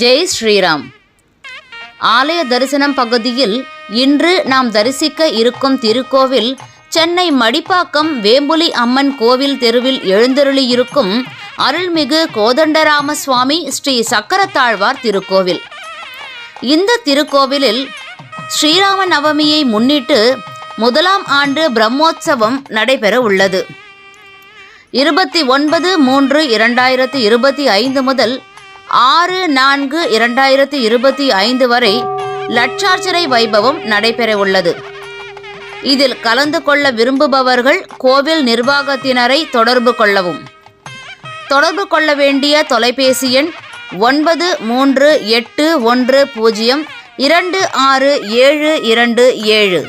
ஜெய் ஸ்ரீராம். ஆலய தரிசனம் பகுதியில் இன்று நாம் தரிசிக்க இருக்கும் திருக்கோவில் சென்னை மடிப்பாக்கம் வேம்புலி அம்மன் கோவில் தெருவில் எழுந்தருளியிருக்கும் அருள்மிகு கோதண்டராம சுவாமி ஸ்ரீ சக்கரத்தாழ்வார் திருக்கோவில். இந்த திருக்கோவிலில் ஸ்ரீராம நவமியை முன்னிட்டு முதலாம் ஆண்டு பிரம்மோற்சவம் நடைபெற உள்ளது. இருபத்தி ஒன்பது மூன்று இரண்டாயிரத்தி இருபத்தி ஐந்து முதல் ஆறு நான்கு இரண்டாயிரத்தி இருபத்தி ஐந்து வரை லட்சார்ச்சனை வைபவம் நடைபெற உள்ளது இதில் கலந்து கொள்ள விரும்புபவர்கள் கோவில் நிர்வாகத்தினரை தொடர்பு கொள்ளவும். தொடர்பு கொள்ள வேண்டிய தொலைபேசி எண் ஒன்பது மூன்று எட்டு ஒன்று பூஜ்ஜியம் இரண்டு ஆறு ஏழு இரண்டு ஏழு.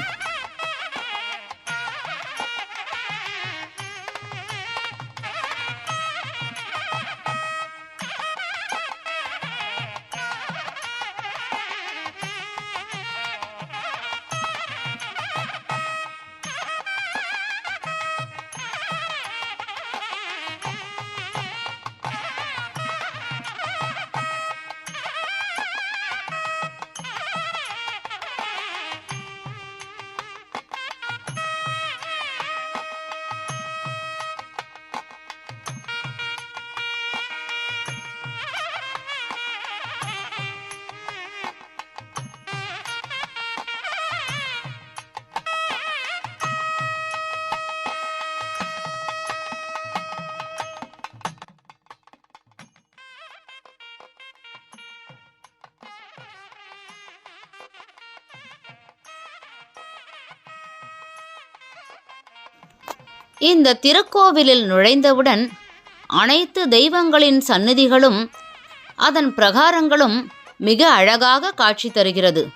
இந்த திருக்கோவிலில் நுழைந்தவுடன் அனைத்து தெய்வங்களின் சந்நிதிகளும் அதன் பிரகாரங்களும் மிக அழகாக காட்சி தருகிறது.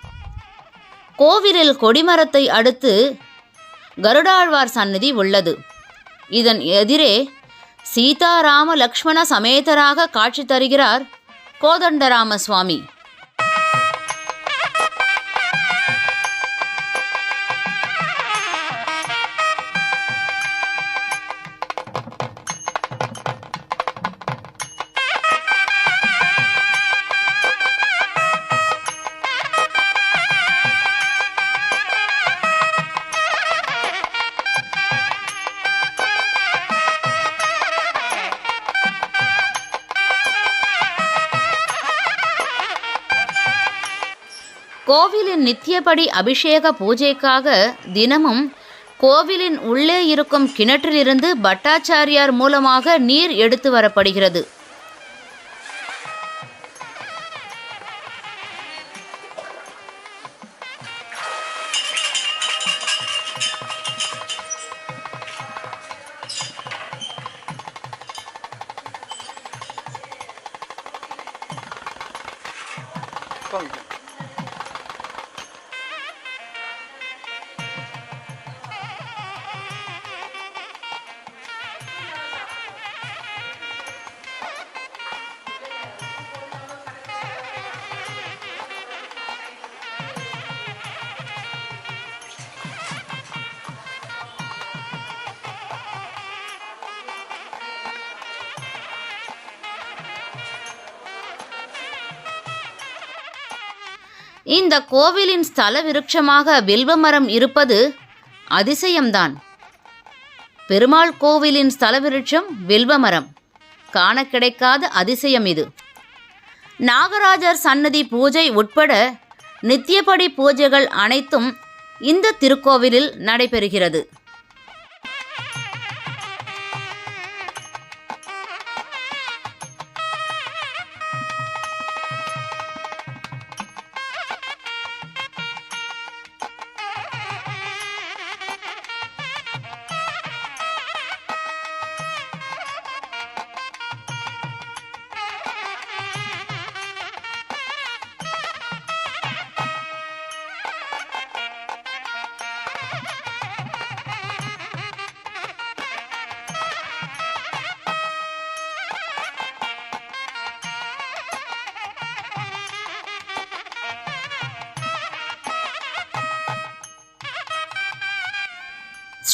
கோவிலில் கொடிமரத்தை அடுத்து கருடாழ்வார் சந்நிதி உள்ளது. இதன் எதிரே சீதாராம லக்ஷ்மண சமேதராக காட்சி தருகிறார் கோதண்டராம சுவாமி. நித்தியபடி அபிஷேக பூஜைக்காக தினமும் கோவிலின் உள்ளே இருக்கும் கிணற்றிலிருந்து பட்டாச்சாரியார் மூலமாக நீர் எடுத்து வரப்படுகிறது. இந்த கோவிலின் ஸ்தல விருட்சமாக வில்வமரம் இருப்பது அதிசயம்தான். பெருமாள் கோவிலின் ஸ்தல விருட்சம் வில்வமரம். காண கிடைக்காத அதிசயம் இது. நாகராஜர் சன்னதி பூஜை உட்பட நித்தியபடி பூஜைகள் அனைத்தும் இந்த திருக்கோவிலில் நடைபெறுகிறது.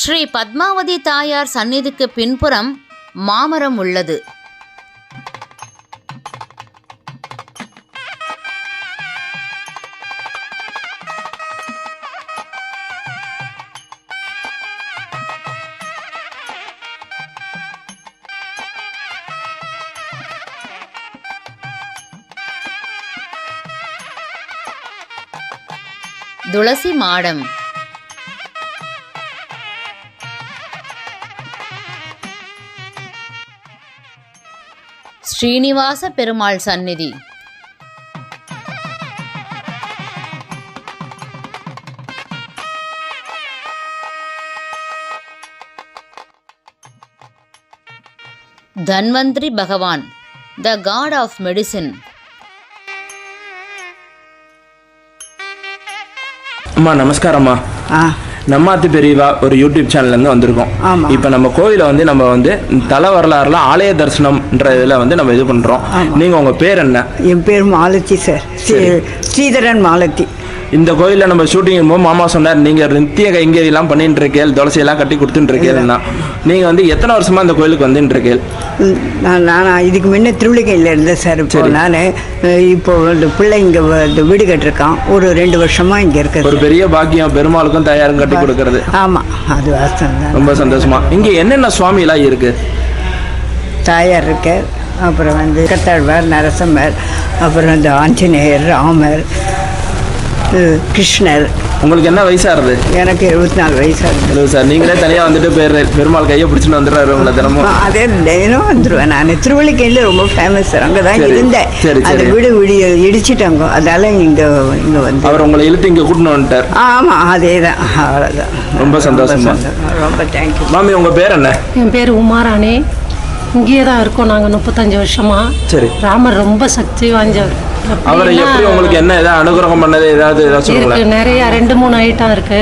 ஸ்ரீ பத்மாவதி தாயார் சந்நிதிக்கு பின்புறம் மாமரம் உள்ளது. துளசி மாடம். ஸ்ரீனிவாச பெருமாள் சந்நிதி. தன்வந்திரி பகவான் த காட் ஆஃப் மெடிசின் அம்மா நமஸ்காரம்மா. ஆ. நம்மாத்து பெரியவா ஒரு யூடியூப் சேனல்லேருந்து வந்திருக்கோம். இப்போ நம்ம கோயிலை வந்து நம்ம வந்து தல வரலாறுல ஆலய தரிசனம்ன்ற இதில் வந்து நம்ம இது பண்ணுறோம் நீங்கள் உங்கள் பேர் என்ன? என் பேர் மாலதி சார். ஸ்ரீ ஸ்ரீதரன் மாலதி. இந்த கோயிலில் நம்ம ஷூட்டிங் போது மாமா சொன்னார் நீங்கள் நித்திய கைங்கரியெல்லாம் பண்ணிட்டு இருக்கேள் துளசியெல்லாம் கட்டி கொடுத்துட்டு இருக்கேள்னா நீங்கள் வந்து எத்தனை வருஷமா இந்த கோயிலுக்கு வந்துட்டு இருக்கேள் நான் நான் இதுக்கு முன்ன திருவிழிகையில் இருந்தேன் சார். இப்போ. நான் இப்போ இந்த பிள்ளை இங்கே வீடு கட்டிருக்கான். ஒரு ரெண்டு வருஷமா இங்கே ஒரு இருக்குது பெரிய பாக்கியம் பெருமாளுக்கும் தயாரும் கட்டி கொடுக்கறது. ஆமாம் அது வாஸ்தவம் தான். ரொம்ப சந்தோஷமா. இங்கே என்னென்ன சுவாமிலாம் இருக்கு? தாயார் இருக்கார் அப்புறம் வந்து கத்தாழ்வார் நரசிம்மர் அப்புறம் இந்த ஆஞ்சநேயர் ராமர் கிருஷ்ணர். உங்களுக்கு என்ன வயசா இருது எனக்கு எழுபத்தி நாலு வயசாக இருக்குது சார் நீங்களே தனியாக வந்துட்டு பேர் பெருமாள் கையை பிடிச்சிட்டு வந்துடுறாரு உங்களை தினமும். அதே தினம் வந்துடுவேன் நான் திருவள்ளிக்கையில் ரொம்ப ஃபேமஸ் சார் அங்கே தான் சரி. இருந்தேன். சரி, அந்த சரி. வீடு விடி இடிச்சிட்டாங்க. அதால இங்கே இங்கே வந்து அவர் உங்களை இழுத்து இங்கே கூட்டின்னு வந்துட்டார். ஆமாம் அதே தான் அவ்வளோதான் ரொம்ப சந்தோஷமா. ரொம்ப தேங்க்யூ மாமி உங்கள் பேர் என்ன? என் பேர் உமாராணி. இங்கேயே தான் இருக்கோம் நாங்கள் முப்பத்தஞ்சு வருஷமா. சரி. ராமர் ரொம்ப சக்தி வாய்ந்தவர் அவரை எப்படி உங்களுக்கு என்ன ஏதாவது அனுகிரகம் பண்ணது? ஏதாவது இருக்கு நிறைய ரெண்டு மூணு ஐட்டம் இருக்கு.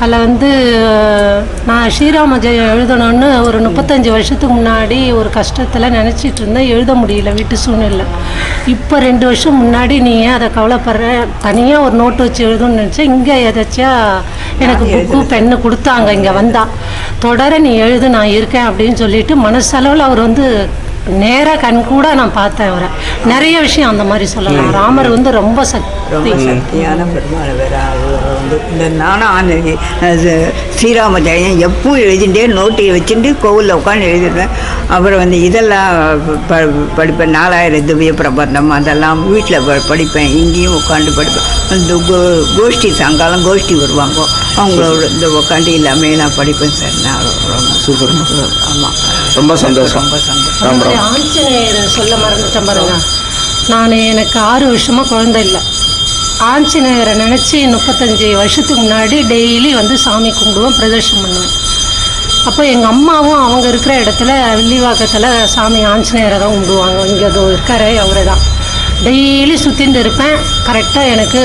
அதில் வந்து நான் ஸ்ரீராம ஜெயம் எழுதணும்னு ஒரு முப்பத்தஞ்சு வருஷத்துக்கு முன்னாடி ஒரு கஷ்டத்தில் நினச்சிட்டு இருந்தேன். எழுத முடியல வீட்டு சூழ்நிலை. இப்போ ரெண்டு வருஷம் முன்னாடி நீ ஏன் அதை கவலைப்படுற? தனியாக ஒரு நோட்டு வச்சு எழுதணும்னு நினச்சேன் இங்கே எதாச்சியா எனக்கு புக்கு பென்னு கொடுத்தாங்க இங்கே வந்தா. தொடர நீ எழுது நான் இருக்கேன் அப்படின்னு சொல்லிட்டு மனசளவில் அவர் வந்து நேராக கண் கூட நான் பார்த்தேன் அவரை. நிறைய விஷயம் அந்த மாதிரி சொல்லலாம். ராமர் வந்து ரொம்ப சக்தி. சக்தியான பெருமாள் வந்து இந்த நானும் ஸ்ரீராம ஜெயம் எப்பவும் எழுதிட்டே நோட்டை வச்சுட்டு கோவிலில் உட்காந்து எழுதிடுவேன். அப்புறம் வந்து இதெல்லாம் ப படிப்பேன். நாலாயிரம் திவ்ய பிரபந்தம் அதெல்லாம் வீட்டில் படிப்பேன். இங்கேயும் உட்காந்து படிப்பேன். இந்த கோ கோஷ்டி சாயங்காலம் கோஷ்டி வருவாங்க அவங்களோட இந்த உட்காந்து எல்லாமே நான் படிப்பேன் சார். நான் ரொம்ப சூப்பர். ஆமாம் ரொம்ப சந்தோஷம். ரொம்ப சந்தோஷம். ஆஞ்சநேயர் சொல்ல மறந்துட்டேன் பாருங்க. நான் எனக்கு ஆறு வருஷமா குழந்தை இல்லை. ஆஞ்சநேயரை நினச்சி முப்பத்தஞ்சு வருஷத்துக்கு முன்னாடி டெய்லி வந்து சாமி கும்பிடுவோம் பிரதர்ஷனம் பண்ணுவேன் அப்போ எங்கள் அம்மாவும் அவங்க இருக்கிற இடத்துல வில்லிவாக்கத்தில் சாமி ஆஞ்சநேயரை தான் கும்பிடுவாங்க. இங்கே அது இருக்காரே அவரை தான். டெய்லி சுற்றிட்டு இருப்பேன். கரெக்டாக எனக்கு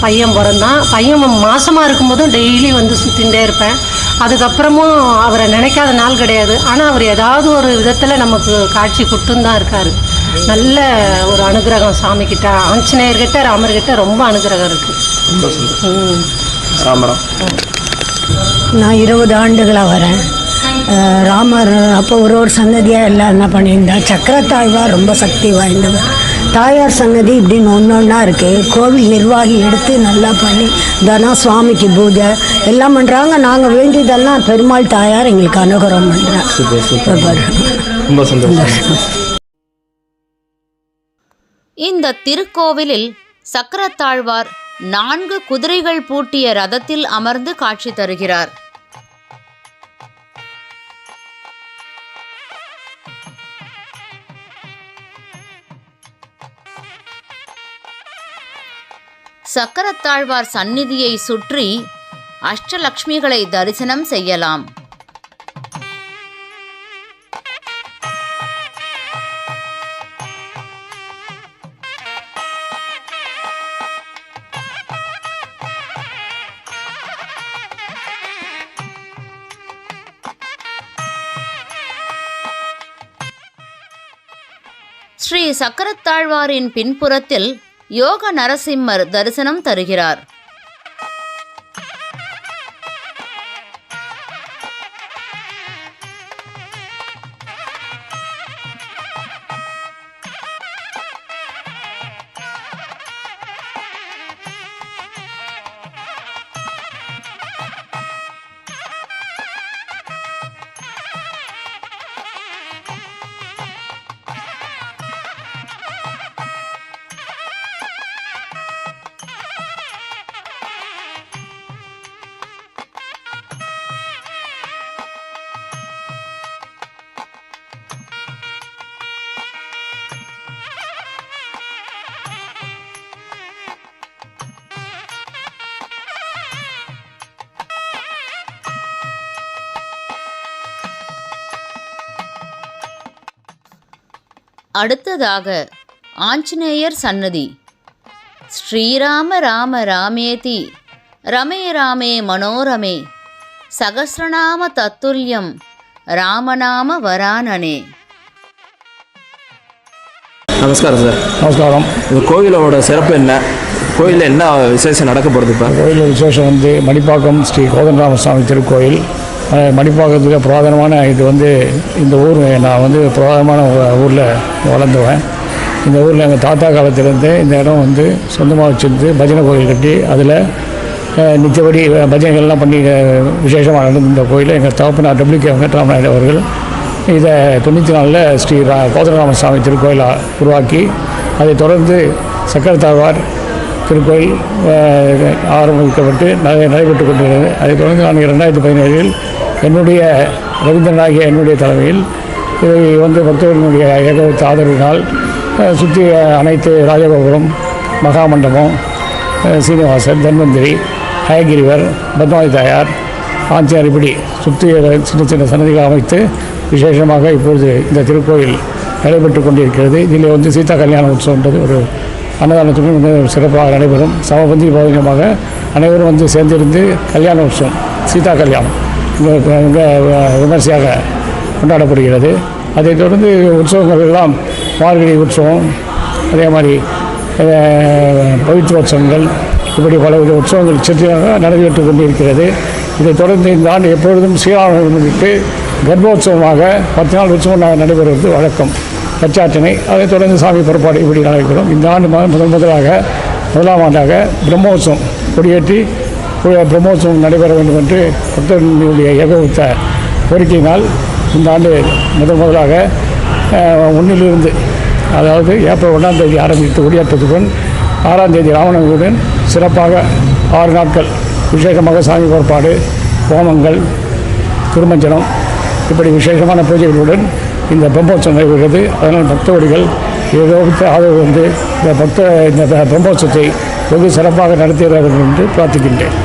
பையன் பிறந்தான். பையன் மாசமாக இருக்கும்போதும் டெய்லி வந்து சுற்றிகிட்டே இருப்பேன். அதுக்கப்புறமும் அவரை நினைக்காத நாள் கிடையாது. ஆனால் அவர் ஏதாவது ஒரு விதத்தில் நமக்கு காட்சி கொடுத்துன்னு தான் இருக்கார். நல்ல ஒரு அனுகிரகம் சாமிக்கிட்ட ஆஞ்சநேயர்கிட்ட ராமர்கிட்ட ரொம்ப அனுகிரகம் இருக்குது ரொம்ப சந்தோஷம். ராமரம். நான் இருபது ஆண்டுகளாக வரேன். ராமர் அப்போ ஒரு ஒரு சன்னதியாக எல்லாம் என்ன பண்ணியிருந்தா சக்கரத்தாழ்வார் ரொம்ப சக்தி வாய்ந்தவர். தாயார் சன்னதி இப்படின்னு ஒன்று ஒன்றா இருக்குது கோவில் நிர்வாகி எடுத்து நல்லா பண்ணி தினம் சுவாமிக்கு பூஜை எல்லாம் பண்ணுறாங்க நாங்கள் வேண்டியதெல்லாம் பெருமாள் தாயார் எங்களுக்கு அனுகிரகம் பண்ணுறாங்க ரொம்ப சந்தோஷம். இந்த திருக்கோவிலில் சக்கரத்தாழ்வார் நான்கு குதிரைகள் பூட்டிய ரதத்தில் அமர்ந்து காட்சி தருகிறார். சக்கரத்தாழ்வார் சந்நிதியை சுற்றி அஷ்டலக்ஷ்மிகளை தரிசனம் செய்யலாம். சக்கரத்தாழ்வாரின் பின்புறத்தில் யோக நரசிம்மர் தரிசனம் தருகிறார். அடுத்ததாக ஆஞ்சநேயர் சன்னதி. ஸ்ரீராம ராம ராமேதி. ரமே ராமே மனோரமே. சகசிரநாம தத்துல்யம். ராமநாம வரானனே. நமஸ்காரம் சார். நமஸ்காரம். இந்த கோவிலோட சிறப்பு என்ன? கோயிலில் என்ன விசேஷம் நடக்க போகிறது இப்போ? கோயில் விசேஷம் வந்து மணிப்பாக்கம் ஸ்ரீ கோதண்டராமசாமி திருக்கோயில். அஹ், மணிப்பாக்கத்துக்கு புராதனமான இது வந்து இந்த ஊர் நான் வந்து புராதனமான ஊரில் வளர்ந்துவேன். இந்த ஊரில் எங்கள் தாத்தா காலத்திலேருந்து இந்த இடம் வந்து சொந்தமாக வச்சுருந்து பஜனை கோயில் கட்டி அதில் நித்தியபடி பஜனைகள்லாம் பண்ணி விசேஷமாக நடந்த இந்த கோயிலை எங்கள் தகப்பனார் டபிள்யூ கே வெங்கட்ராமநாயுடு அவர்கள் இதை தொண்ணூற்றி நாலில் ஸ்ரீ ரா கோதண்டராமசாமி திருக்கோயிலாக உருவாக்கி அதைத் தொடர்ந்து சக்கரத்தாழ்வார் திருக்கோயில் ஆரம்பிக்கப்பட்டு நடை- நடைபெற்று கொண்டிருக்கிறது அதைத் தொடர்ந்து நான் இரண்டாயிரத்தி பதினேழில் என்னுடைய ரவீந்திரனாகிய என்னுடைய தலைமையில் இதை வந்து பக்தர்களுடைய ஏகோபித்த ஆதரவினால் சுற்றி அனைத்து ராஜகோபுரம் மகாமண்டபம் சீனிவாசன் தன்வந்திரி ஹயகிரிவர் பத்மாவதி தாயார் ஆஞ்சியார் இப்படி சுற்றி சின்ன சின்ன சன்னதிகள் அமைத்து விசேஷமாக இப்பொழுது இந்த திருக்கோயில் நடைபெற்று கொண்டிருக்கிறது. இதில் வந்து சீதா கல்யாண உற்சவன்றது ஒரு அன்னதானத்துடன் வந்து சிறப்பாக நடைபெறும். சமபந்தி பௌர்ணமாக அனைவரும் வந்து சேர்ந்திருந்து கல்யாண உற்சவம் சீதா கல்யாணம் மிக விமர்சையாக கொண்டாடப்படுகிறது. அதைத் தொடர்ந்து உற்சவங்கள் எல்லாம் மார்கழி உற்சவம் அதே மாதிரி அஹ், பவித்ரோற்சவங்கள் இப்படி பலவித உற்சவங்கள் சிற்றியாக நடைபெற்று கொண்டிருக்கிறது. இதைத் தொடர்ந்து இந்த ஆண்டு எப்பொழுதும் ஸ்ரீராமன் முன்னிட்டு கர்ப்போற்சவமாக பத்து நாள் உற்சவம் நடைபெறுவது வழக்கம். பச்சாற்றனை அதைத் தொடர்ந்து சாமி புறப்பாடு இப்படி நடைபெறும். இந்த ஆண்டு மாதம் முதல் முதலாக முதலாம் ஆண்டாக பிரம்மோத்சவம் கொடியேற்றி பிரம்மோத்சவம் நடைபெற வேண்டும் என்று பக்தர்களுடைய ஏகோபித்த கோரிக்கையினால் இந்த ஆண்டு முதல் முதலாக ஒன்றிலிருந்து அதாவது ஏப்ரல் ஒன்றாம் தேதி ஆரம்பித்து கொடியேற்றத்துடன் ஆறாம் தேதி ராவணனுடன் சிறப்பாக ஆறு நாட்கள் விசேஷமாக சாமி புறப்பாடு ஹோமங்கள் திருமஞ்சனம் இப்படி விசேஷமான பூஜைகளுடன் இந்த பிரம்மோற்சவம் நடைபெறுகிறது அதனால் பக்தவடிகள் ஏதோ ஆதரவு வந்து இந்த பக்த இந்த பிரம்மோற்சவத்தை வெகு சிறப்பாக நடத்துகிறார்கள் என்று பிரார்த்திக்கின்றேன்.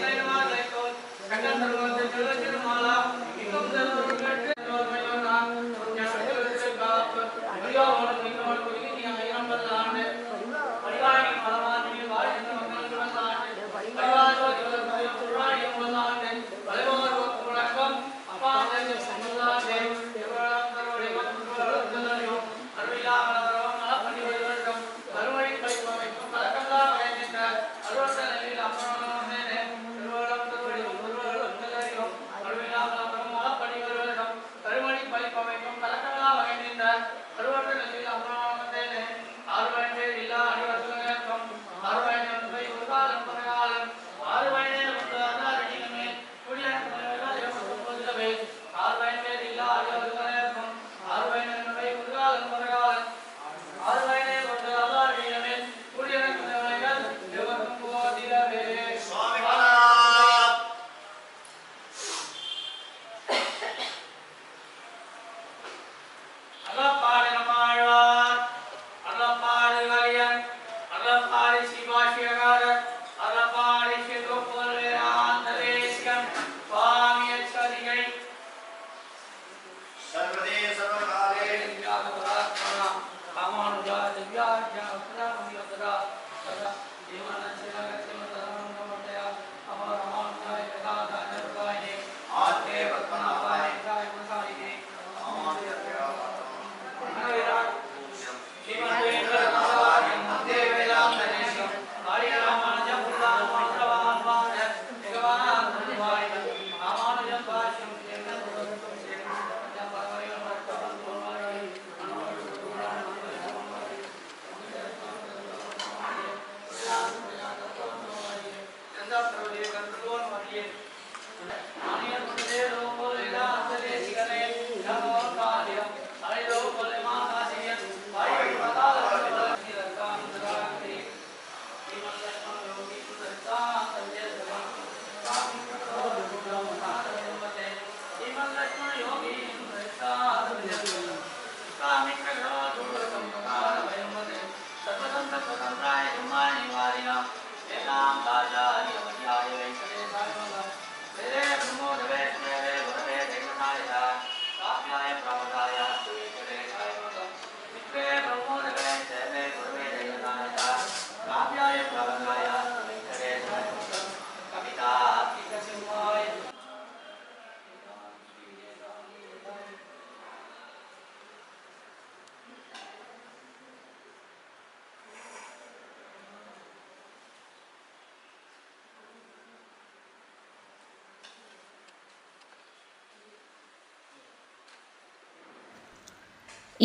ధైర్యవాదైతో కన్నందరూ జరుగు ఇంకొక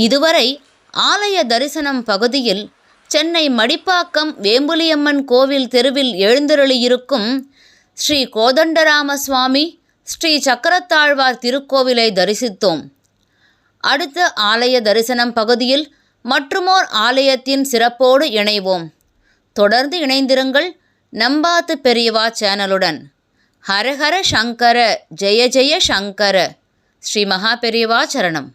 இதுவரை ஆலய தரிசனம் பகுதியில் சென்னை மடிப்பாக்கம் வேம்புலியம்மன் கோவில் தெருவில் எழுந்தருளியிருக்கும் ஸ்ரீ கோதண்டராம சுவாமி ஸ்ரீ சக்கரத்தாழ்வார் திருக்கோவிலை தரிசித்தோம். அடுத்த ஆலய தரிசனம் பகுதியில் மற்றுமோர் ஆலயத்தின் சிறப்போடு இணைவோம். தொடர்ந்து இணைந்திருங்கள் நம்பாத்து பெரியவா சேனலுடன். ஹரஹர சங்கர ஜெய ஜெய சங்கர. ஸ்ரீ மகா பெரியவா சரணம்.